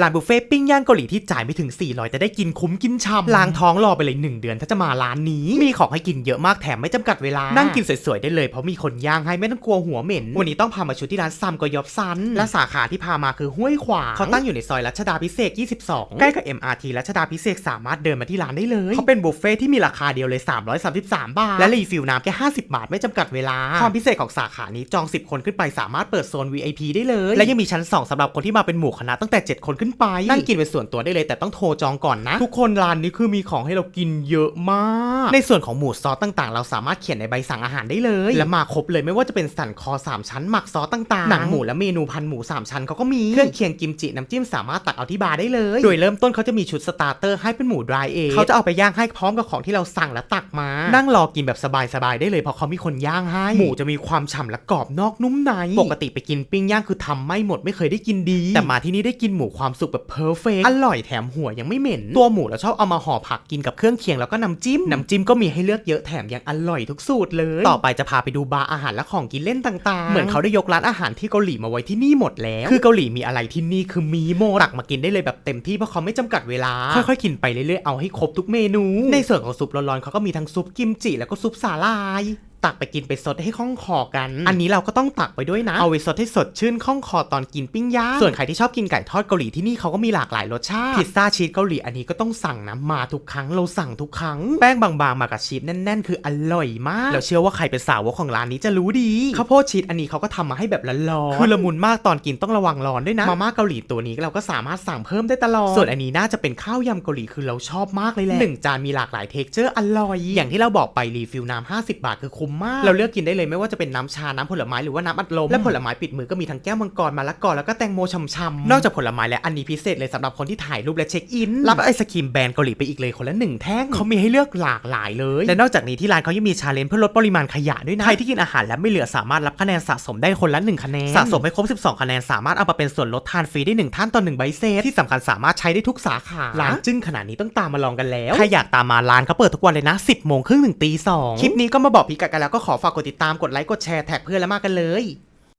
ร้านบุฟเฟ่ต์ปิ้งย่างเกาหลีที่จ่ายไม่ถึง 400 แต่ได้กินคุ้มกินช่ำล้างท้องรอไปเลย 1 เดือนถ้าจะมาร้านนี้ มีของให้กินเยอะมากแถมไม่จำกัดเวลา นั่งกินสวยๆ ได้เลยเพราะมีคนย่างให้ไม่ต้องกลัวหัวเหม็น วันนี้ต้องพามาชุดที่ร้านซัมกอยอบซัน และสาขาที่พามาคือห้วยขวางเขาตั้งอยู่ในซอยรัชดาพิเศษก22 ใกล้กับ MRT รัชดาพิเศษกสามารถเดินมาที่ร้านได้เลยเขาเป็นบุฟเฟ่ต์ที่มีราคาเดียวเลย 333 บาท และรีฟิลน้ำแค่ 50 บาทไม่จำกัดเวลา ความพิเศษของสาขานี้จอง 10 คนขึ้นไปสามารถเปิดโซน VIP ได้เลย และยังมีชั้น 2สำหรับคนที่มาเป็นหมู่คณะตั้งแต่ 7 คนขึ้นไป นั่งกินเป็นส่วนตัวได้เลยแต่ต้องโทรจองก่อนนะ ทุกคนร้านนี้คือมีของให้เรากินเยอะมาก ในส่วนของหมูซอสต่างๆ เราสามารถเขียนในใบสั่งอาหารได้เลย และมาครบเลยไม่ว่าจะเป็นสันคอ 3 ชั้นหมักซอสต่างๆหนังหมูและเมนูพันหมู 3 ชั้นเขาก็มีเครื่องเคียงกิมจิน้ำจิ้มสามารถตักเอาที่บาร์ได้เลย โดยเริ่มต้นเขาจะมีชุดสตาร์เตอร์ให้เป็นหมูดรายเองเขาจะเอาไปย่างให้พร้อมกับของที่เราสั่งและตักมา นั่งรอกินแบบสบายๆได้เลยเพราะเขามีคนย่างให้ หมูจะมีความฉ่ำและกรอบนอกนุ่มในปกติไปกินปิ้งย่างคือทำไม่หมดไม่เคยได้กินดี แต่มาที่นี่ได้กินหมูความสุกแบบเพอร์เฟกอร่อยแถมหัวยังไม่เหม็น ตัวหมูเราชอบเอามาห่อผักกินกับเครื่องเคียงแล้วก็น้ำจิ้ม น้ำจิ้มก็มีให้เลือกเยอะแถมยังอร่อยทุกสูตรเลย ต่อไปจะพาไปดูบาร์อาหารและของกินเล่นต่างๆ เหมือนเขาได้ยกร้านอาหารที่เกาหลีมาไว้ที่นี่หมดแล้ว คือเกาหลีมีอะไรที่นี่คือมีหมดตักมากินได้เลยแบบเต็มที่เพราะเขาไม่จำกัดเวลา ค่อยๆกินไปเรื่อยๆเอาให้ครบทุกเมนู ในส่วนของซุปร้อนๆเขาก็มีทั้งซุปกิมจิแล้วก็ซุปสาลาย ตักไปกินไปสดให้คล่องคอกัน อันนี้เราก็ต้องตักไปด้วยนะ เอาไว้สดให้สดชื่นคล่องคอตอนกินปิ้งย่าง ส่วนใครที่ชอบกินไก่ทอดเกาหลีที่นี่เขาก็มีหลากหลายรสชาติ พิซซ่าชีสเกาหลีอันนี้ก็ต้องสั่งนะ มาทุกครั้งเราสั่งทุกครั้ง แป้งบางๆมากับชีสแน่น ๆ คืออร่อยมากแล้วเชื่อว่าใครเป็นสาวกของร้านนี้จะรู้ดี ข้าวโพดชีสอันนี้เขาก็ทำมาให้แบบร้อนๆ คือละมุนมากตอนกินต้องระวังร้อนด้วยนะ มาม่าเกาหลีตัวนี้เราก็สามารถสั่งเพิ่มได้ตลอด ส่วนอันนี้น่าจะเป็นข้าวยำเกาหลีคือเราชอบมากเลยแหละหนึ่งจานมีหลากหลายเท็กเจอร์อร่อย อย่างที่เราบอกไปรีฟิลน้ำ50 บาทคือคุ้มมาก เราเลือกกินได้เลยไม่ว่าจะเป็นน้ำชา น้ำผลไม้หรือว่าน้ำอัดลม และผลไม้ปิดมือก็มีทั้งแก้วมังกรมาละกอแล้วก็แตงโมช่ำๆนอกจากผลไม้และอันนี้พิเศษเลยสำหรับคนที่ถ่ายรูปและเช็คอิน รับไอศครีมแบรนด์เกาหลีไปอีกเลยคนละหนึ่งแท่งเขามีให้เลือกหลากหลายเลย และนอกจากนี้ที่ร้านเขายังมีชาเลนจ์เพื่อลดปริมาณขยะด้วยนะใครที่กินอาหารและไม่เหลือสามารถรับคะแนนสะสมได้คนละหนึ่งคะแนนสะสมให้ครบ 12 คะแนนสามารถเอามาเป็นส่วนลดทานฟรีได้หนึ่งท่านต่อหนึ่งใบเซตที่สำคัญสามารถใช้ได้ทุกสาขาร้านจึ้งขนาดนี้ต้องตามมาลองกันแล้วถ้าอยากตามมาร้านเขาเปิดทุกวันเลยนะ 10โมงครึ่งถึงตีสองคลิปนี้ก็มาบอกพิกัดกันแล้วก็ขอฝากกดติดตามกดไลค์กดแชร์แท็กเพื่อนแล้วมากันเลย